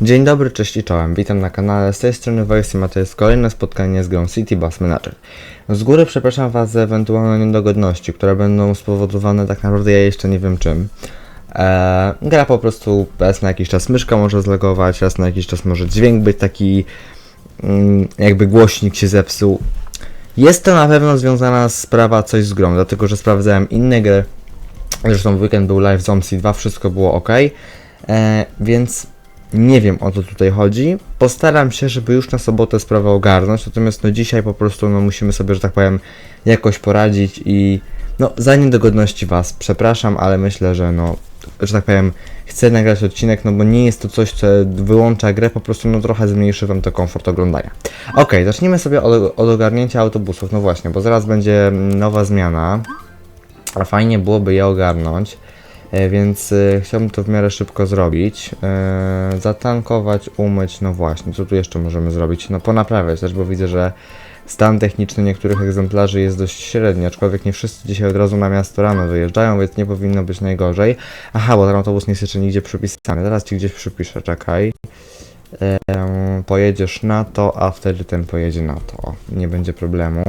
Dzień dobry, cześć i czołem. Witam na kanale. Z tej strony Wojsy, a to jest kolejne spotkanie z grą City Bus Manager. Z góry przepraszam Was za ewentualne niedogodności, które będą spowodowane tak naprawdę ja jeszcze nie wiem czym. Eee, gra po prostu raz na jakiś czas myszka może zlegować, raz na jakiś czas może dźwięk być taki, mm, jakby głośnik się zepsuł. Jest to na pewno związana sprawa coś z grą, dlatego że sprawdzałem inne gry. Zresztą w weekend był live z OMSI 2, wszystko było ok. E, więc nie wiem o co tutaj chodzi. Postaram się, żeby już na sobotę sprawę ogarnąć, natomiast no dzisiaj po prostu no musimy sobie, że tak powiem, jakoś poradzić i no za niedogodności Was przepraszam, ale myślę, że no, że tak powiem, chcę nagrać odcinek, no bo nie jest to coś, co wyłącza grę, po prostu no trochę zmniejszy Wam to komfort oglądania. Ok, zacznijmy sobie od, od ogarnięcia autobusów, no właśnie, bo zaraz będzie nowa zmiana, a fajnie byłoby je ogarnąć. E, Więc e, chciałbym to w miarę szybko zrobić. E, zatankować, umyć, no właśnie, co tu jeszcze możemy zrobić? No ponaprawiać też, bo widzę, że stan techniczny niektórych egzemplarzy jest dość średni, aczkolwiek nie wszyscy dzisiaj od razu na miasto rano wyjeżdżają, więc nie powinno być najgorzej. Aha, bo ten autobus nie jest jeszcze nigdzie przypisany, zaraz ci gdzieś przypiszę, czekaj. Pojedziesz na to, a wtedy ten pojedzie na to. Nie będzie problemu.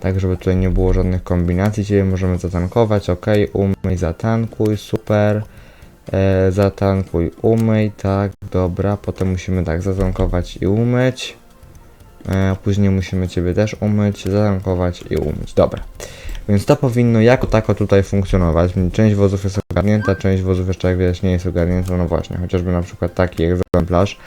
Tak, żeby tutaj nie było żadnych kombinacji, Ciebie możemy zatankować, ok, umyj, zatankuj, super. E, zatankuj, umyj, tak, dobra, potem musimy tak zatankować i umyć. E, później musimy Ciebie też umyć, zatankować i umyć, dobra. Więc to powinno jako tako tutaj funkcjonować. Część wozów jest ogarnięta, część wozów jeszcze jak widać nie jest ogarnięta, no właśnie, chociażby na przykład taki egzemplarz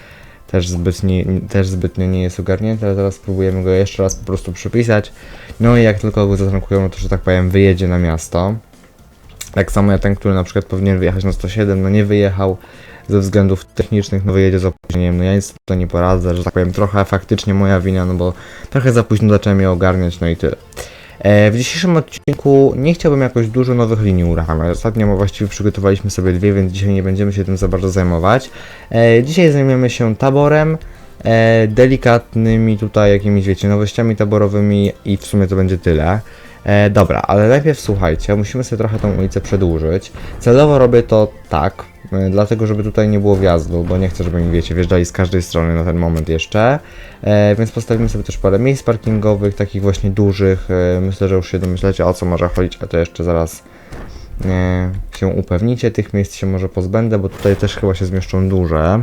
też zbytnio, też zbytnio nie jest ogarnięty, ale teraz spróbujemy go jeszcze raz po prostu przypisać. No i jak tylko go zatankują, to że tak powiem wyjedzie na miasto. Tak samo jak ten, który na przykład powinien wyjechać na 107, no nie wyjechał ze względów technicznych, no wyjedzie z opóźnieniem, no ja nic to nie poradzę, że tak powiem trochę faktycznie moja wina, no bo trochę za późno zacząłem je ogarniać, no i tyle. E, W dzisiejszym odcinku nie chciałbym jakoś dużo nowych linii uruchamiać. Ostatnio właściwie przygotowaliśmy sobie dwie, więc dzisiaj nie będziemy się tym za bardzo zajmować. E, Dzisiaj zajmiemy się taborem, e, delikatnymi tutaj jakimiś, wiecie, nowościami taborowymi i w sumie to będzie tyle. Dobra, ale najpierw słuchajcie, musimy sobie trochę tą ulicę przedłużyć. Celowo robię to tak, dlatego żeby tutaj nie było wjazdu, bo nie chcę, żeby mi, wiecie, wjeżdżali z każdej strony na ten moment jeszcze. E, więc postawimy sobie też parę miejsc parkingowych, takich właśnie dużych. E, myślę, że już się domyślacie o co może chodzić, a to jeszcze zaraz e, się upewnicie. Tych miejsc się może pozbędę, bo tutaj też chyba się zmieszczą duże.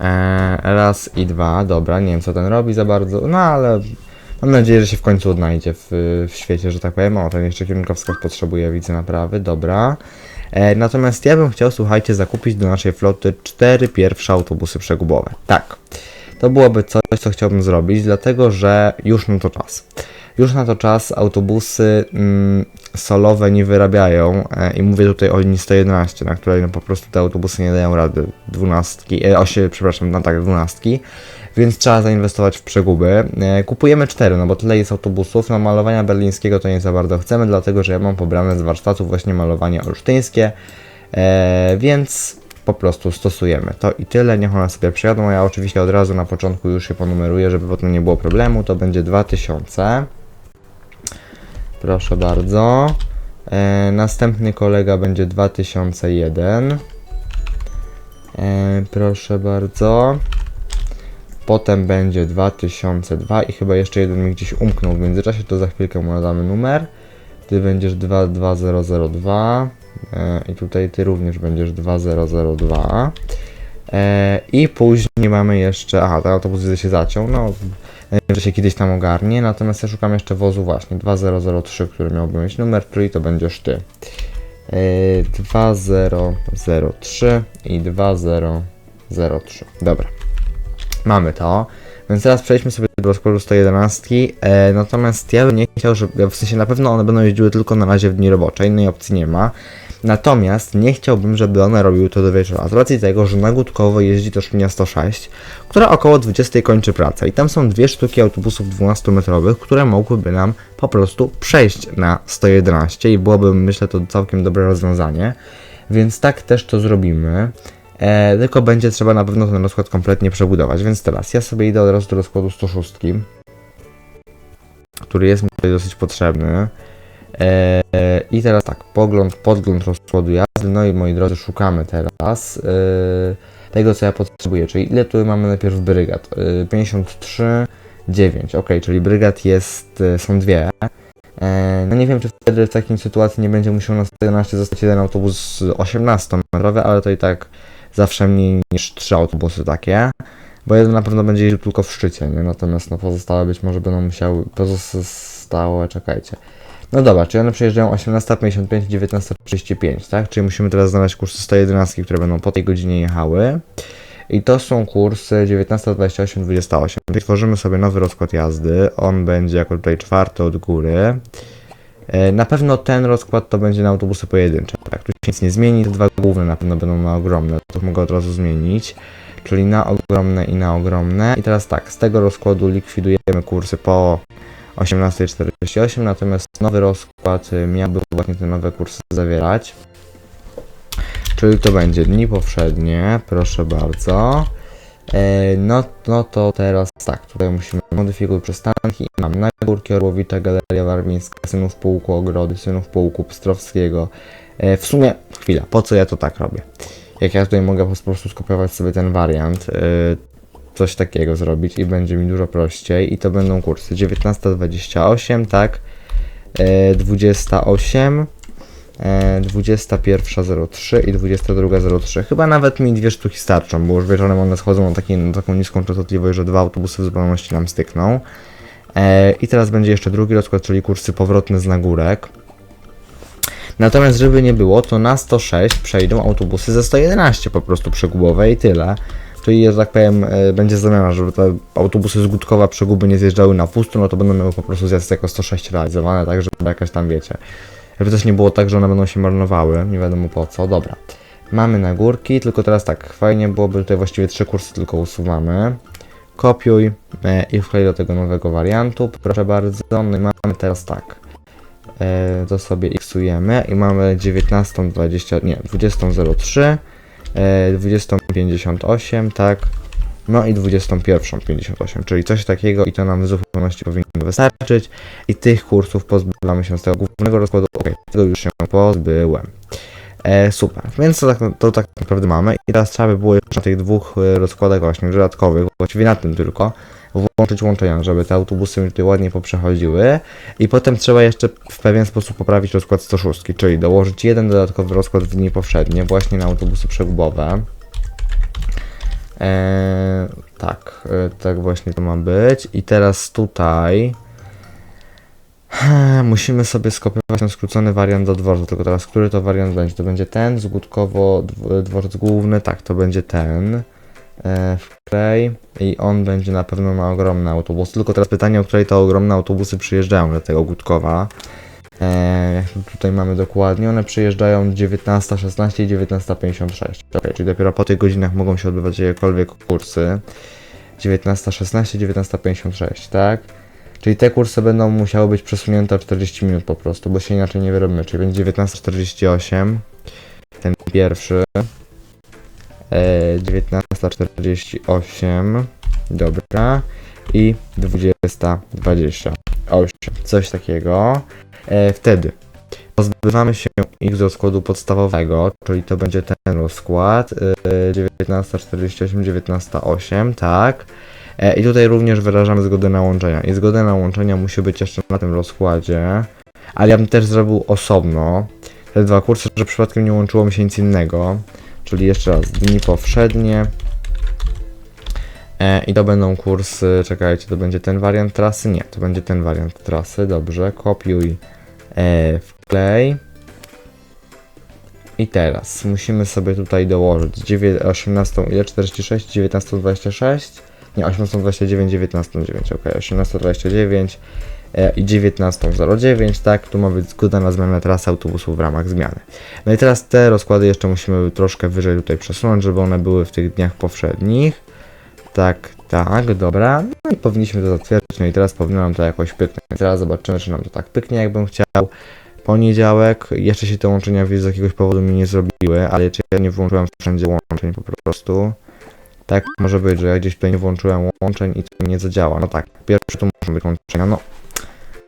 E, raz i dwa, dobra, nie wiem co ten robi za bardzo, no ale mam nadzieję, że się w końcu odnajdzie w, w świecie, że tak powiem. O, ten jeszcze kierunkowskaz potrzebuje, widzę naprawy, dobra. E, natomiast ja bym chciał, słuchajcie, zakupić do naszej floty cztery pierwsze autobusy przegubowe. Tak, to byłoby coś, co chciałbym zrobić, dlatego że już na to czas. Już na to czas autobusy mm, solowe nie wyrabiają e, i mówię tutaj o linii 111, na której no, po prostu te autobusy nie dają rady dwunastki, e, osie, przepraszam, no tak, dwunastki, więc trzeba zainwestować w przeguby. E, kupujemy cztery, no bo tyle jest autobusów, no malowania berlińskiego to nie za bardzo chcemy, dlatego że ja mam pobrane z warsztatu właśnie malowanie olsztyńskie, e, więc po prostu stosujemy to i tyle, niech one sobie przejadą, ja oczywiście od razu na początku już się ponumeruję, żeby potem nie było problemu, to będzie 2000. Proszę bardzo. E, następny kolega będzie 2001. E, proszę bardzo. Potem będzie 2002 i chyba jeszcze jeden mi gdzieś umknął w międzyczasie, to za chwilkę mu damy numer. Ty będziesz 22002 e, i tutaj ty również będziesz 2002. E, I później mamy jeszcze, aha, ten autobus widzę się zaciął, no że się kiedyś tam ogarnie, natomiast ja szukam jeszcze wozu właśnie 2003, który miałby mieć numer, czyli to będziesz ty. Yy, 2003 i 2003. Dobra. Mamy to. Więc teraz przejdźmy sobie do rozkładu 111. E, natomiast ja bym nie chciał, żeby. W sensie na pewno one będą jeździły tylko na razie w dni robocze, innej opcji nie ma. Natomiast nie chciałbym, żeby one robiły to do wieczora. Z racji tego, że na Gutkowo jeździ też linia 106, która około 20 kończy pracę. I tam są dwie sztuki autobusów 12-metrowych, które mogłyby nam po prostu przejść na 111 i byłoby, myślę, to całkiem dobre rozwiązanie. Więc tak też to zrobimy. E, tylko będzie trzeba na pewno ten rozkład kompletnie przebudować. Więc teraz ja sobie idę od razu do rozkładu 106, który jest mi tutaj dosyć potrzebny. E, I teraz tak, pogląd, podgląd rozkładu jazdy. No i moi drodzy, szukamy teraz. E, tego, co ja potrzebuję. Czyli ile tu mamy najpierw brygad? Y, 53, 9, ok, czyli brygad jest, y, są dwie. E, No nie wiem, czy wtedy w takiej sytuacji nie będzie musiał na 11 zostać jeden autobus 18-metrowy, ale to i tak zawsze mniej niż trzy autobusy takie. Bo jeden na pewno będzie jeździł tylko w szczycie, nie? Natomiast no pozostałe być może będą musiały, pozostałe, czekajcie. No dobra, czyli one przyjeżdżają 18.55, 19.35, tak? Czyli musimy teraz znaleźć kursy 111, które będą po tej godzinie jechały. I to są kursy 19.28, 28. Czyli tworzymy sobie nowy rozkład jazdy. On będzie jako tutaj czwarty od góry. E, Na pewno ten rozkład to będzie na autobusy pojedyncze. Tak, tu się nic nie zmieni. Te dwa główne na pewno będą na ogromne. To mogę od razu zmienić. Czyli na ogromne i na ogromne. I teraz tak, z tego rozkładu likwidujemy kursy po 18.48, natomiast nowy rozkład y, miałby właśnie te nowe kursy zawierać. Czyli to będzie dni powszednie, proszę bardzo. E, No, no to teraz tak, tutaj musimy modyfikować przystanki. Mam Nagórki Orłowicza, Galeria Warmińska, Synów Pułku Ogrody, Synów Pułku Pstrowskiego. E, W sumie, chwila, po co ja to tak robię? Jak ja tutaj mogę po prostu skopiować sobie ten wariant, e, coś takiego zrobić i będzie mi dużo prościej. I to będą kursy 19.28, tak? E, 28, e, 21.03 i 22.03. Chyba nawet mi dwie sztuki starczą, bo już wieczorem one schodzą na, taki, na taką niską częstotliwość, że dwa autobusy w zupełności nam stykną. E, I teraz będzie jeszcze drugi rozkład, czyli kursy powrotne z nagórek. Natomiast żeby nie było, to na 106 przejdą autobusy ze 111 po prostu przegubowe i tyle. Czyli, że tak powiem, e, będzie zamiana, żeby te autobusy z Gutkowa przeguby nie zjeżdżały na pusto, no to będą miały po prostu zjazd jako 106 realizowane, tak żeby jakaś tam, wiecie, żeby też nie było tak, że one będą się marnowały, nie wiadomo po co, dobra. Mamy na górki, tylko teraz tak, fajnie byłoby tutaj właściwie trzy kursy tylko usuwamy. Kopiuj e, i wklej do tego nowego wariantu, proszę bardzo. No i mamy teraz tak. E, to sobie xujemy i mamy 19.20, nie, 20.03, e, 20.58, tak, no i 21.58, czyli coś takiego i to nam w zupełności powinno wystarczyć i tych kursów pozbywamy się z tego głównego rozkładu, ok, tego już się pozbyłem. E, super, więc to tak, to tak naprawdę mamy i teraz trzeba by było jeszcze na tych dwóch e, rozkładach właśnie dodatkowych, właściwie na tym tylko, włączyć łączenia, żeby te autobusy mi tutaj ładnie poprzechodziły i potem trzeba jeszcze w pewien sposób poprawić rozkład 106, czyli dołożyć jeden dodatkowy rozkład w dni powszednie właśnie na autobusy przegubowe. Eee, tak, e, tak właśnie to ma być. I teraz tutaj musimy sobie skopiować ten skrócony wariant do dworca, tylko teraz który to wariant będzie? To będzie ten, zgódkowo dw- dworzec główny, tak, to będzie ten. E, wklej i on będzie na pewno na ogromne autobusy, tylko teraz pytanie, o której te ogromne autobusy przyjeżdżają do tego Gutkowa. E, jak to tutaj mamy dokładnie, one przyjeżdżają 19.16 i 19.56. Ok, czyli dopiero po tych godzinach mogą się odbywać jakiekolwiek kursy. 19.16, 19.56, tak? Czyli te kursy będą musiały być przesunięte o 40 minut po prostu, bo się inaczej nie wyrobimy. Czyli będzie 19.48, ten pierwszy. E, 19.48, dobra. I 20.28, coś takiego. E, wtedy pozbywamy się ich z rozkładu podstawowego, czyli to będzie ten rozkład e, 1948, 1908, tak. E, I tutaj również wyrażamy zgodę na łączenia. I zgoda na łączenia musi być jeszcze na tym rozkładzie, ale ja bym też zrobił osobno te dwa kursy, że przypadkiem nie łączyło mi się nic innego. Czyli jeszcze raz, dni powszednie. E, I to będą kursy, czekajcie, to będzie ten wariant trasy? Nie, to będzie ten wariant trasy, dobrze, kopiuj, e, wklej. I teraz musimy sobie tutaj dołożyć 9, 18, ile? 46, 19, 26? Nie, 18, 29, 19, 9, ok, 18, 29 e, i 19.09, tak, tu ma być zgoda na zmianę trasy autobusów w ramach zmiany. No i teraz te rozkłady jeszcze musimy troszkę wyżej tutaj przesunąć, żeby one były w tych dniach powszednich. Tak, tak, dobra. No i powinniśmy to zatwierdzić, no i teraz powinno nam to jakoś pyknąć. Teraz zobaczymy, czy nam to tak pyknie, jakbym chciał. Poniedziałek, jeszcze się te łączenia z jakiegoś powodu mi nie zrobiły, ale czy ja nie włączyłem wszędzie łączeń po prostu. Tak może być, że ja gdzieś tutaj nie włączyłem łączeń i to nie zadziała. No tak, pierwsze tu muszą być łączenia, no.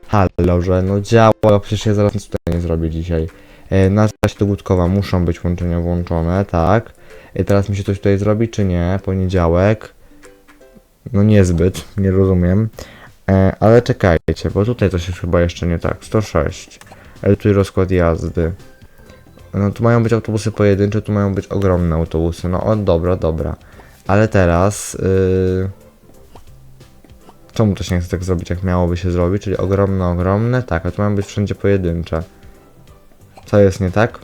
Halo, że no działa, przecież ja zaraz nic tutaj nie zrobię dzisiaj. E, na trasie do muszą być łączenia włączone, tak. I teraz mi się coś tutaj zrobi, czy nie? Poniedziałek. No niezbyt, nie rozumiem. E, ale czekajcie, bo tutaj coś jest chyba jeszcze nie tak. 106. Ale tutaj rozkład jazdy. No tu mają być autobusy pojedyncze, tu mają być ogromne autobusy. No o, dobra, dobra. Ale teraz... Yy... Czemu to się nie chce tak zrobić, jak miałoby się zrobić? Czyli ogromne, ogromne? Tak, a tu mają być wszędzie pojedyncze. Co jest nie tak?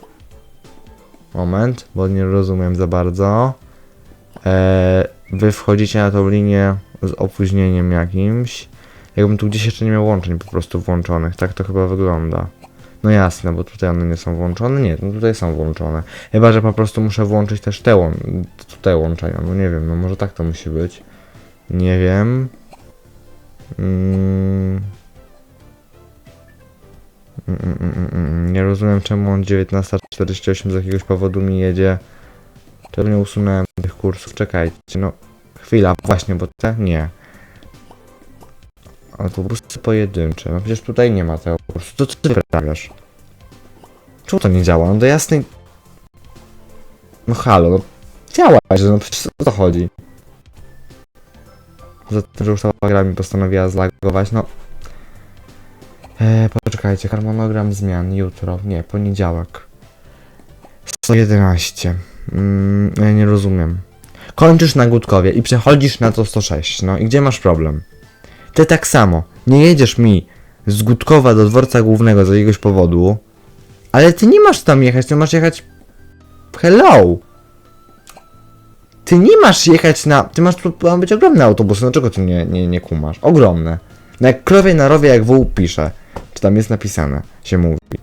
Moment, bo nie rozumiem za bardzo. Eee, wy wchodzicie na tą linię z opóźnieniem jakimś. Jakbym tu gdzieś jeszcze nie miał łączeń po prostu włączonych. Tak to chyba wygląda. No jasne, bo tutaj one nie są włączone. Nie, no tutaj są włączone. Chyba, że po prostu muszę włączyć też te, łą- te łączenia. No nie wiem, no może tak to musi być. Nie wiem. Mm. Mm, mm, mm. Nie rozumiem czemu on 19.48 z jakiegoś powodu mi jedzie. Czemu nie usunąłem kursów? Czekajcie, no chwila, właśnie, bo te nie. Autobusy pojedyncze, no przecież tutaj nie ma tego kursu. To co ty wyprawiasz? Czemu to nie działa? No do jasnej... No halo, no działa, że no przecież o to chodzi. Za tym, że już ta gra mi postanowiła zlagować, no... Eee, poczekajcie, harmonogram zmian jutro, nie, poniedziałek. 111. Mm, ja nie rozumiem. Kończysz na Gutkowie i przechodzisz na to 106, no i gdzie masz problem? Ty tak samo, nie jedziesz mi z Gutkowa do dworca głównego z jakiegoś powodu, ale ty nie masz tam jechać, ty masz jechać... Hello! Ty nie masz jechać na... Ty masz tu ma być ogromne autobusy, no czego ty nie, nie, nie kumasz? Ogromne. No jak krowie na rowie, jak wół pisze. Czy tam jest napisane, się mówi.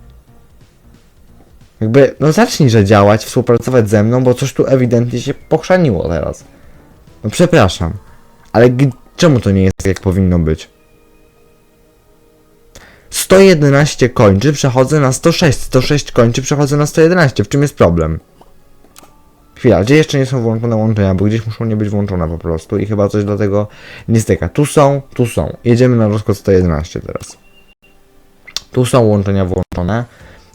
Jakby, no zacznij, że działać, współpracować ze mną, bo coś tu ewidentnie się pochrzaniło teraz. No przepraszam. Ale czemu to nie jest jak powinno być? 111 kończy, przechodzę na 106. 106 kończy, przechodzę na 111. W czym jest problem? Chwila, gdzie jeszcze nie są włączone łączenia, bo gdzieś muszą nie być włączone po prostu i chyba coś dlatego nie styka. Tu są, tu są. Jedziemy na rozkład 111 teraz. Tu są łączenia włączone.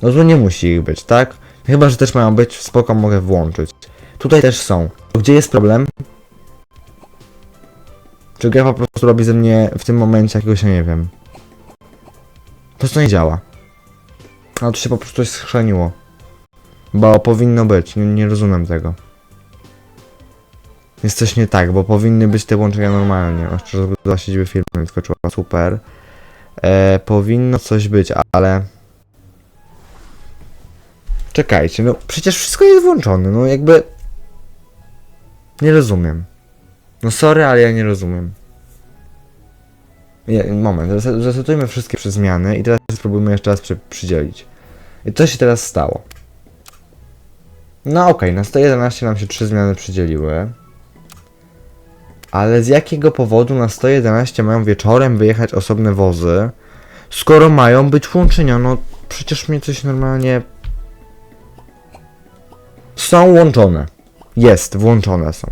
No tu nie musi ich być, tak? Chyba, że też mają być, spoko, mogę włączyć. Tutaj też są. Gdzie jest problem? Czy gra po prostu robi ze mnie w tym momencie jakiegoś, ja nie wiem. Po prostu nie działa. A to się po prostu schrzeniło. Bo powinno być, nie, nie rozumiem tego. Jest coś nie tak, bo powinny być te łączenia normalnie. O, szczerze dla siedziby mi skoczyła, super. E, powinno coś być, ale... Czekajcie, no przecież wszystko jest włączone, no jakby... Nie rozumiem. No sorry, ale ja nie rozumiem. Nie, moment, zresetujmy wszystkie przezmiany i teraz spróbujmy jeszcze raz przy, przydzielić. I co się teraz stało? No okej, na 111 nam się trzy zmiany przydzieliły. Ale z jakiego powodu na 111 mają wieczorem wyjechać osobne wozy, skoro mają być łączenia? No przecież mnie coś normalnie... Są łączone. Jest, włączone są.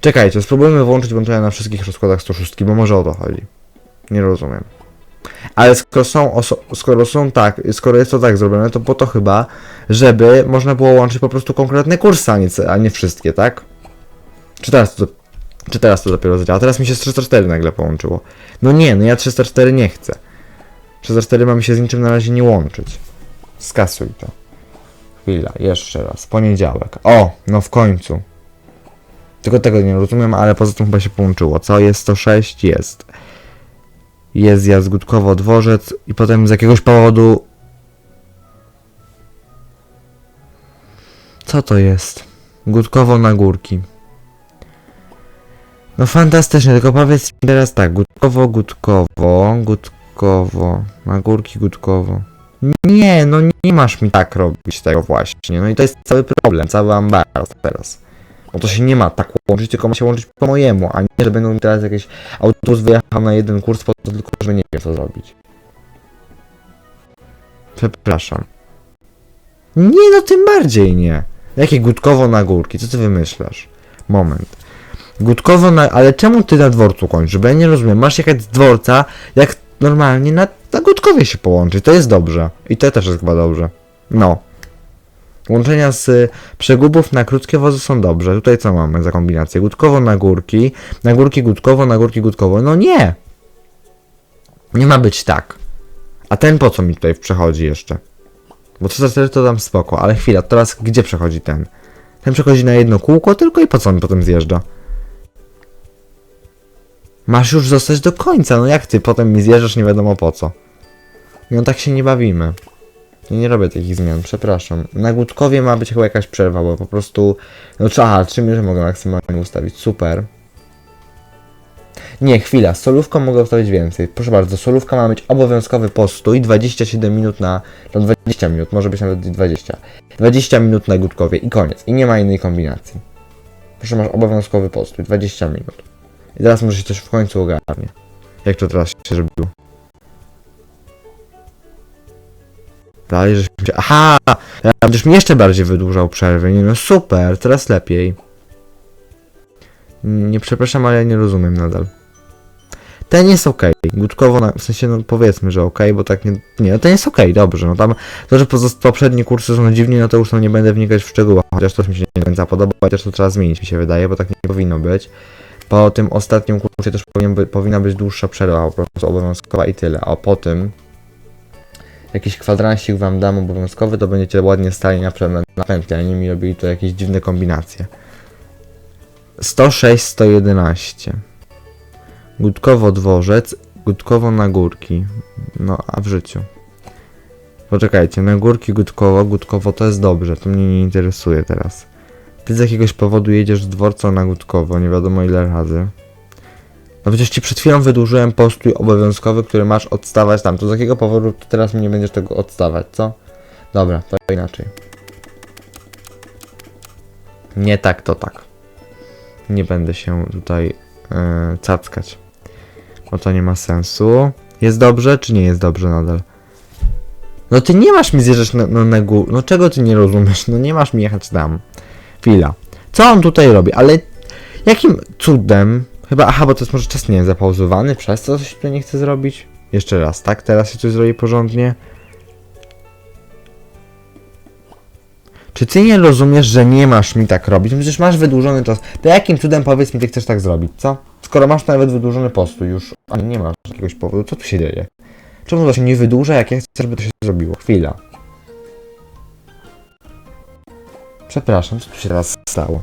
Czekajcie, spróbujmy włączyć łączenia na wszystkich rozkładach 106, bo może o to chodzi. Nie rozumiem. Ale skoro są, skoro są tak, skoro jest to tak zrobione, to po to chyba, żeby można było łączyć po prostu konkretne kursy, a nie, a nie wszystkie, tak? Czy teraz to, czy teraz to dopiero zadziała? Teraz mi się z 304 nagle połączyło. No nie, no ja 304 nie chcę. 304 mam się z niczym na razie nie łączyć. Skasuj to. Chwila, jeszcze raz. Poniedziałek. O, no w końcu. Tylko tego nie rozumiem, ale poza tym chyba się połączyło. Co jest 106? Jest. Jest zjazd Gutkowo dworzec i potem z jakiegoś powodu... Co to jest? Gutkowo na górki. No fantastycznie, tylko powiedz mi teraz tak, Gutkowo, Gutkowo, Gutkowo, na górki Gutkowo. Nie, no nie masz mi tak robić tego właśnie, no i to jest cały problem, cały ambaras teraz. Bo to się nie ma tak łączyć, tylko ma się łączyć po mojemu, a nie, że będą mi teraz jakieś autobus wyjechał na jeden kurs po to tylko, że nie wiem co zrobić. Przepraszam. Nie, no tym bardziej nie. Jakie Gutkowo na górki, co ty wymyślasz? Moment. Gutkowo na... Ale czemu ty na dworcu kończysz? Bo ja nie rozumiem. Masz jechać z dworca, jak normalnie na, na Gutkowie się połączyć. To jest dobrze. I to też jest chyba dobrze. No. Łączenia z y, przegubów na krótkie wozy są dobrze. Tutaj co mamy za kombinację? Gutkowo na górki, na górki gutkowo, na górki gutkowo. No nie! Nie ma być tak. A ten po co mi tutaj przechodzi jeszcze? Bo co za tyle to tam spoko, ale chwila, teraz gdzie przechodzi ten? Ten przechodzi na jedno kółko tylko i po co on potem zjeżdża? Masz już zostać do końca, no jak ty potem mi zjeżdżasz nie wiadomo po co. No tak się nie bawimy. Ja nie robię takich zmian, przepraszam. Na Gutkowie ma być chyba jakaś przerwa, bo po prostu... No aha, czym że mogę maksymalnie ustawić, super. Nie, chwila, solówką mogę ustawić więcej. Proszę bardzo, solówka ma mieć obowiązkowy postój, 27 minut na... No 20 minut, może być nawet 20. 20 minut na Gutkowie i koniec. I nie ma innej kombinacji. Proszę, masz obowiązkowy postój, 20 minut. I teraz może się coś w końcu ogarnie. Jak to teraz się zrobiło? Dalej, żeś się... Aha! Ja będziesz mi jeszcze bardziej wydłużał przerwy. No super, teraz lepiej. Nie przepraszam, ale ja nie rozumiem nadal. Ten jest ok. Gutkowo, na, w sensie, no powiedzmy, że ok, bo tak nie. Nie, no ten jest ok, dobrze. No tam to, że poprzednie kursy są dziwnie, no to już tam nie będę wnikać w szczegóły. Chociaż to mi się nie podoba, chociaż to trzeba zmienić, mi się wydaje, bo tak nie powinno być. Po tym ostatnim kursie też powinien powinna być dłuższa przerwa, po prostu obowiązkowa i tyle. A po tym jakiś kwadransik wam dam obowiązkowy, to będziecie ładnie stali na, na pętli, a nie mi robili tu jakieś dziwne kombinacje. 106, 111. Gutkowo dworzec, Gutkowo na górki. No, a w życiu. Poczekajcie, na górki Gutkowo, Gutkowo to jest dobrze, to mnie nie interesuje teraz. Ty z jakiegoś powodu jedziesz z dworca na Gutkowo, nie wiadomo ile razy. No przecież ci przed chwilą wydłużyłem postój obowiązkowy, który masz odstawać tam. To z jakiego powodu ty teraz mi nie będziesz tego odstawać, co? Dobra, to inaczej. Nie tak, to tak. Nie będę się tutaj e, cackać. Bo to nie ma sensu. Jest dobrze, czy nie jest dobrze nadal? No ty nie masz mi zjeżdżać na, na, na górę. No czego ty nie rozumiesz? No nie masz mi jechać tam. Chwila. Co on tutaj robi? Ale jakim cudem? Chyba, aha, bo to jest może czas, nie wiem, zapauzowany, przez co coś tutaj nie chce zrobić? Jeszcze raz, tak? Teraz się coś zrobi porządnie? Czy ty nie rozumiesz, że nie masz mi tak robić? No Przecież masz wydłużony czas. To jakim cudem powiedz mi, ty chcesz tak zrobić, co? Skoro masz nawet wydłużony postój już, a nie masz jakiegoś powodu, co tu się dzieje? Czemu to się nie wydłuża, jak ja chcę, żeby to się zrobiło? Chwila. Przepraszam, co tu się teraz stało?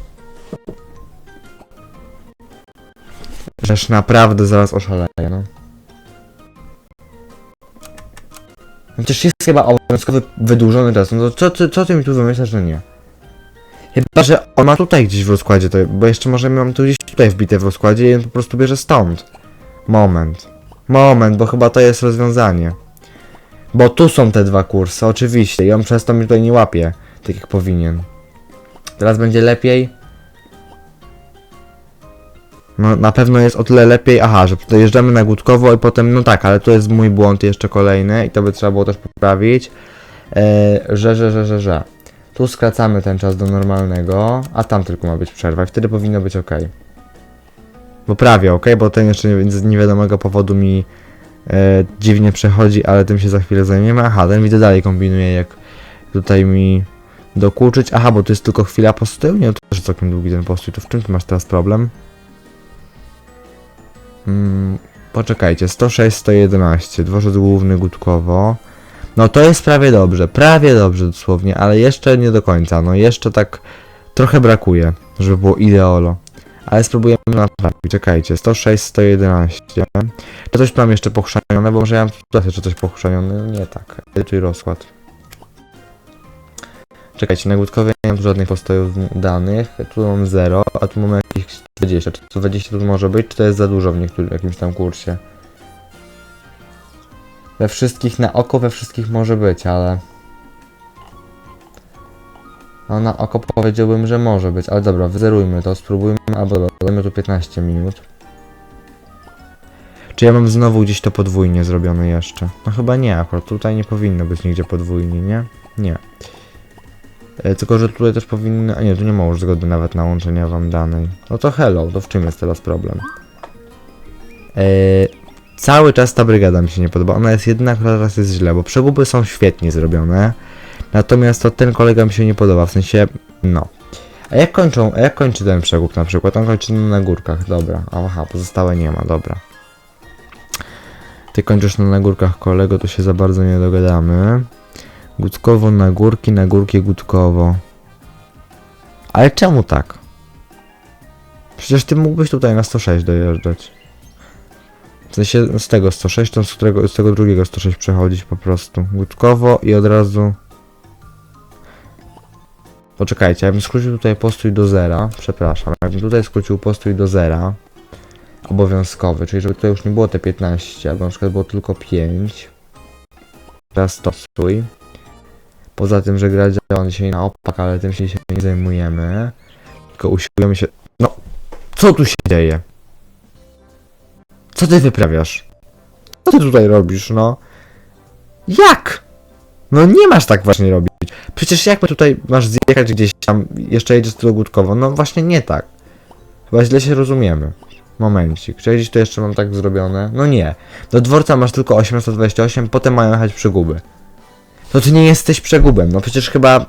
Żeż naprawdę zaraz oszaleję, no. Przecież jest chyba obowiązkowy wydłużony czas, no to co, ty- co ty mi tu wymyślasz, że nie? Chyba, że on ma tutaj gdzieś w rozkładzie, to, bo jeszcze może mam tu gdzieś tutaj wbite w rozkładzie i on po prostu bierze stąd. Moment. Moment, bo chyba to jest rozwiązanie. Bo tu są te dwa kursy, oczywiście, i on przez to mi tutaj nie łapie, tak jak powinien. Teraz będzie lepiej. No na pewno jest o tyle lepiej, aha, że dojeżdżamy na Gutkowo i potem, no tak, ale to jest mój błąd jeszcze kolejny i to by trzeba było też poprawić, e, że, że, że, że, że. Tu skracamy ten czas do normalnego, a tam tylko ma być przerwa i wtedy powinno być ok. Bo prawie ok, bo ten jeszcze nie- z niewiadomego powodu mi e, dziwnie przechodzi, ale tym się za chwilę zajmiemy. Aha, ten widzę dalej kombinuje jak tutaj mi dokuczyć. Aha, bo to jest tylko chwila postoju? Nie, to też całkiem długi ten postój. To w czym ty masz teraz problem? Mm, poczekajcie, 106, 111, dworzec główny Gutkowo. No to jest prawie dobrze, prawie dobrze dosłownie, ale jeszcze nie do końca, no jeszcze tak trochę brakuje, żeby było ideolo. Ale spróbujemy naprawić, czekajcie, 106, 111. Czy coś mam jeszcze pochrzanione, bo może ja mam tutaj jeszcze coś pochrzanione, no nie tak, edytuj rozkład. Czekajcie, na Gutkowie nie mam żadnych postojów danych, tu mam 0, a tu mamy jakieś 20. Czy to 20 tu może być, czy to jest za dużo w niektórym jakimś tam kursie? We wszystkich na oko, we wszystkich może być, ale... No na oko powiedziałbym, że może być, ale dobra, wyzerujmy to, spróbujmy, albo dobra, dajmy tu 15 minut. Czy ja mam znowu gdzieś to podwójnie zrobione jeszcze? No chyba nie, akurat tutaj nie powinno być nigdzie podwójnie, nie? Nie. E, Tylko, że tutaj też powinny. A nie, tu nie ma już zgody nawet na łączenia wam danej. No to hello, to w czym jest teraz problem? E, cały czas ta brygada mi się nie podoba. Ona jest jedna, która teraz jest źle, bo przeguby są świetnie zrobione. Natomiast to ten kolega mi się nie podoba, w sensie, no. A jak kończą, a jak kończy ten przegub na przykład? On kończy na nagórkach, dobra. Aha, pozostałe nie ma, dobra. Ty kończysz na nagórkach kolego, to się za bardzo nie dogadamy. Gutkowo, nagórki, nagórki, Gutkowo. Ale czemu tak? Przecież ty mógłbyś tutaj na 106 dojeżdżać. W sensie z tego 106, to z, którego, z tego drugiego 106 przechodzić po prostu. Gutkowo i od razu... Poczekajcie, ja skrócił tutaj postój do zera, przepraszam, jakbym tutaj skrócił postój do zera, obowiązkowy, czyli żeby to już nie było te 15, albo na przykład było tylko 5. Teraz stosuj. Poza tym, że gra działa dzisiaj na opak, ale tym się nie zajmujemy. Tylko usiłujemy się... No, co tu się dzieje? Co ty wyprawiasz? Co ty tutaj robisz, no? Jak? No nie masz tak właśnie robić. Przecież jak my tutaj masz zjechać gdzieś tam, jeszcze jedziesz Gutkowo? No właśnie nie tak. Chyba źle się rozumiemy. Momencik. Czy gdzieś to jeszcze mam tak zrobione? No nie. Do dworca masz tylko 828, potem mają jechać przeguby. To ty nie jesteś przegubem. No przecież chyba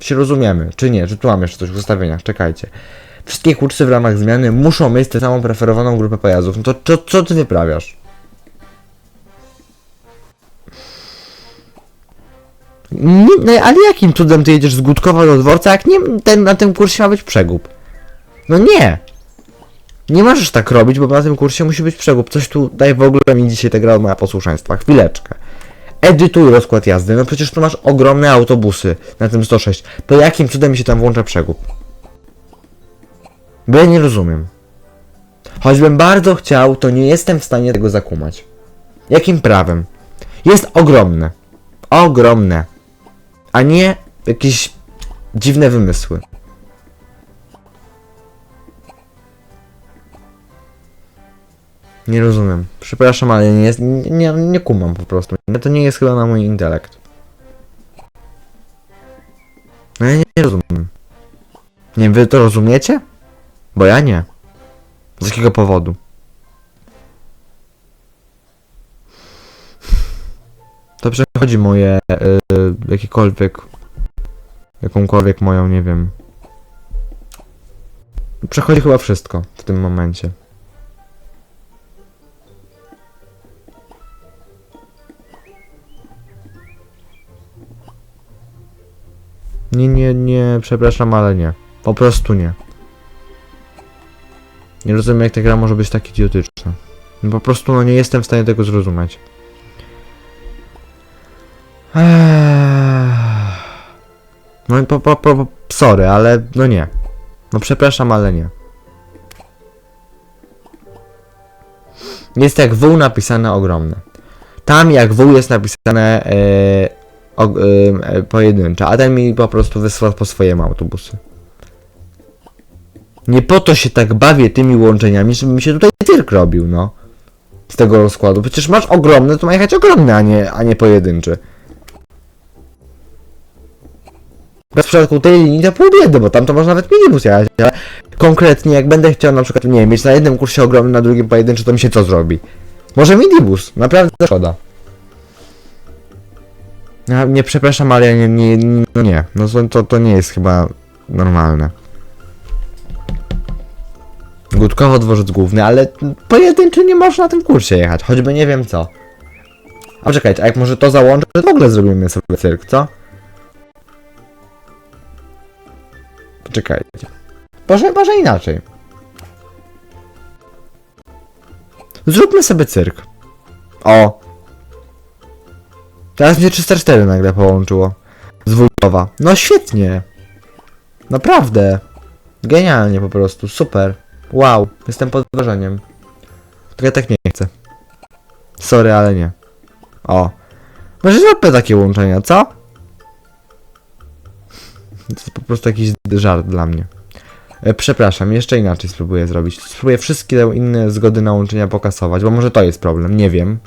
się rozumiemy. Czy nie? Czy tu mam jeszcze coś w ustawieniach? Czekajcie. Wszystkie kursy w ramach zmiany muszą mieć tę samą preferowaną grupę pojazdów. No to co, co ty wyprawiasz? Nie, no ale jakim cudem ty jedziesz z Gutkowa do dworca, jak nie, ten, na tym kursie ma być przegub? No nie! Nie możesz tak robić, bo na tym kursie musi być przegub. Coś tu daj w ogóle mi dzisiaj ta gra od moja posłuszeństwa. Chwileczkę. Edytuj rozkład jazdy. No przecież tu masz ogromne autobusy na tym 106. To jakim cudem się tam włącza przegub? Bo ja nie rozumiem. Choćbym bardzo chciał, to nie jestem w stanie tego zakumać. Jakim prawem? Jest ogromne. Ogromne. A nie jakieś dziwne wymysły. Nie rozumiem. Przepraszam, ale nie, jest, nie, nie, nie kumam po prostu. To nie jest chyba na mój intelekt. No ja nie, nie rozumiem. Nie wy to rozumiecie? Bo ja nie. Z jakiego powodu? To przechodzi moje y, jakiekolwiek jakąkolwiek moją, nie wiem. Przechodzi chyba wszystko w tym momencie. Nie, nie, nie, przepraszam, ale nie. Po prostu nie. Nie rozumiem, jak ta gra może być tak idiotyczna. No po prostu no, nie jestem w stanie tego zrozumieć. Eee. No i po, po, po, sorry, ale no nie. No przepraszam, ale nie. Jest jak wół napisane ogromne. Tam jak wół jest napisane e, og, e, pojedyncze, a ten mi po prostu wysłał po swojemu autobusy. Nie po to się tak bawię tymi łączeniami, żeby mi się tutaj cyrk robił, no. Z tego rozkładu. Przecież masz ogromne, to ma jechać ogromne, a nie, a nie pojedynczy. W przypadku tej linii to pół biedy, bo tam to można nawet minibus jechać, ale konkretnie jak będę chciał na przykład, nie wiem, mieć na jednym kursie ogromny, na drugim pojedynczy, to mi się co zrobi? Może minibus, naprawdę szkoda. Ja nie przepraszam, ale nie, nie, no nie, no to- to, to nie jest chyba normalne. Gutkowo dworzec główny, ale pojedynczy nie można na tym kursie jechać, choćby nie wiem co. A czekajcie, a jak może to załączę, to w ogóle zrobimy sobie cyrk, co? Poczekajcie. Może, może inaczej. Zróbmy sobie cyrk. O! Teraz mnie 304 nagle połączyło. Z. No świetnie. Naprawdę. Genialnie po prostu. Super. Wow. Jestem pod wrażeniem. Tylko ja tak nie chcę. Sorry, ale nie. O. Może zróbmy takie łączenia, co? To jest po prostu jakiś żart dla mnie. E, Przepraszam, jeszcze inaczej spróbuję zrobić. Spróbuję wszystkie inne zgody na łączenia pokasować, bo może to jest problem, nie wiem.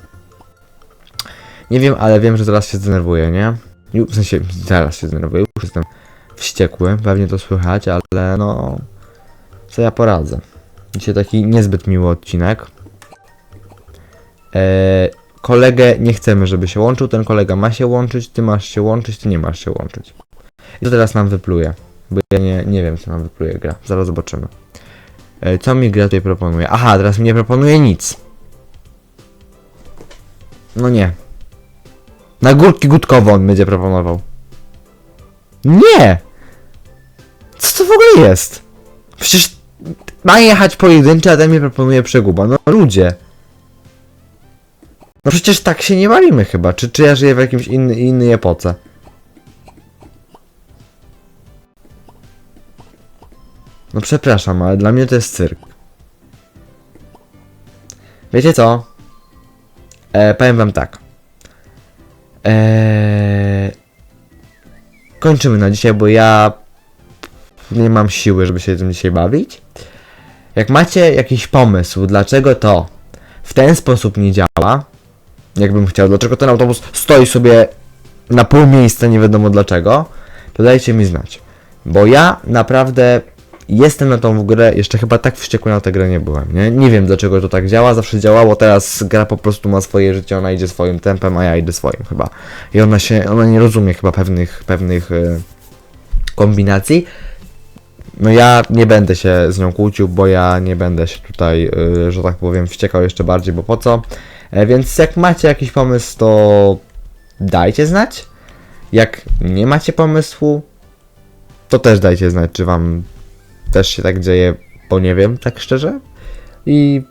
Nie wiem, ale wiem, że zaraz się zdenerwuję, nie? W sensie, zaraz się zdenerwuję, już jestem wściekły, pewnie to słychać, ale no... Co ja poradzę? Dzisiaj taki niezbyt miły odcinek. Eee, kolegę nie chcemy, żeby się łączył, ten kolega ma się łączyć, ty masz się łączyć, ty nie masz się łączyć. I to teraz nam wypluje, bo ja nie, nie wiem, co nam wypluje gra. Zaraz zobaczymy. E, Co mi gra tutaj proponuje? Aha, teraz mi nie proponuje nic. No nie. Na górki gutkowo on będzie proponował. Nie! Co to w ogóle jest? Przecież ma jechać pojedynczy, a ten mi proponuje przeguba. No ludzie. No przecież tak się nie bawimy chyba. Czy, czy ja żyję w jakimś inny, innej epoce? No przepraszam, ale dla mnie to jest cyrk. Wiecie co? E, powiem wam tak. Eee, kończymy na dzisiaj, bo ja nie mam siły, żeby się tym dzisiaj bawić. Jak macie jakiś pomysł, dlaczego to w ten sposób nie działa, jakbym chciał, dlaczego ten autobus stoi sobie na pół miejsca, nie wiadomo dlaczego, to dajcie mi znać. Bo ja naprawdę jestem na tą grę, jeszcze chyba tak wściekły na tę grę nie byłem, nie? Nie wiem dlaczego to tak działa, zawsze działało, teraz gra po prostu ma swoje życie, ona idzie swoim tempem, a ja idę swoim chyba. I ona się, ona nie rozumie chyba pewnych, pewnych e, kombinacji. No ja nie będę się z nią kłócił, bo ja nie będę się tutaj, y, że tak powiem, wściekał jeszcze bardziej, bo po co. E, Więc jak macie jakiś pomysł, to dajcie znać. Jak nie macie pomysłu, to też dajcie znać, czy wam też się tak dzieje, bo nie wiem, tak szczerze. I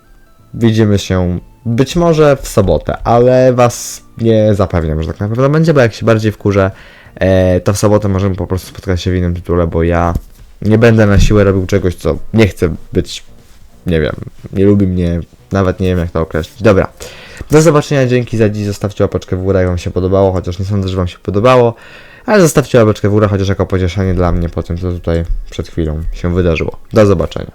widzimy się być może w sobotę, ale was nie zapewniam, że tak naprawdę będzie, bo jak się bardziej wkurzę, e, to w sobotę możemy po prostu spotkać się w innym tytule, bo ja nie będę na siłę robił czegoś, co nie chcę być, nie wiem, nie lubi mnie, nawet nie wiem jak to określić. Dobra, do zobaczenia, dzięki za dziś, zostawcie łapeczkę w górę, jak wam się podobało, chociaż nie sądzę, że wam się podobało, ale zostawcie łapeczkę w górę, chociaż jako pocieszenie dla mnie po tym, co tutaj przed chwilą się wydarzyło. Do zobaczenia.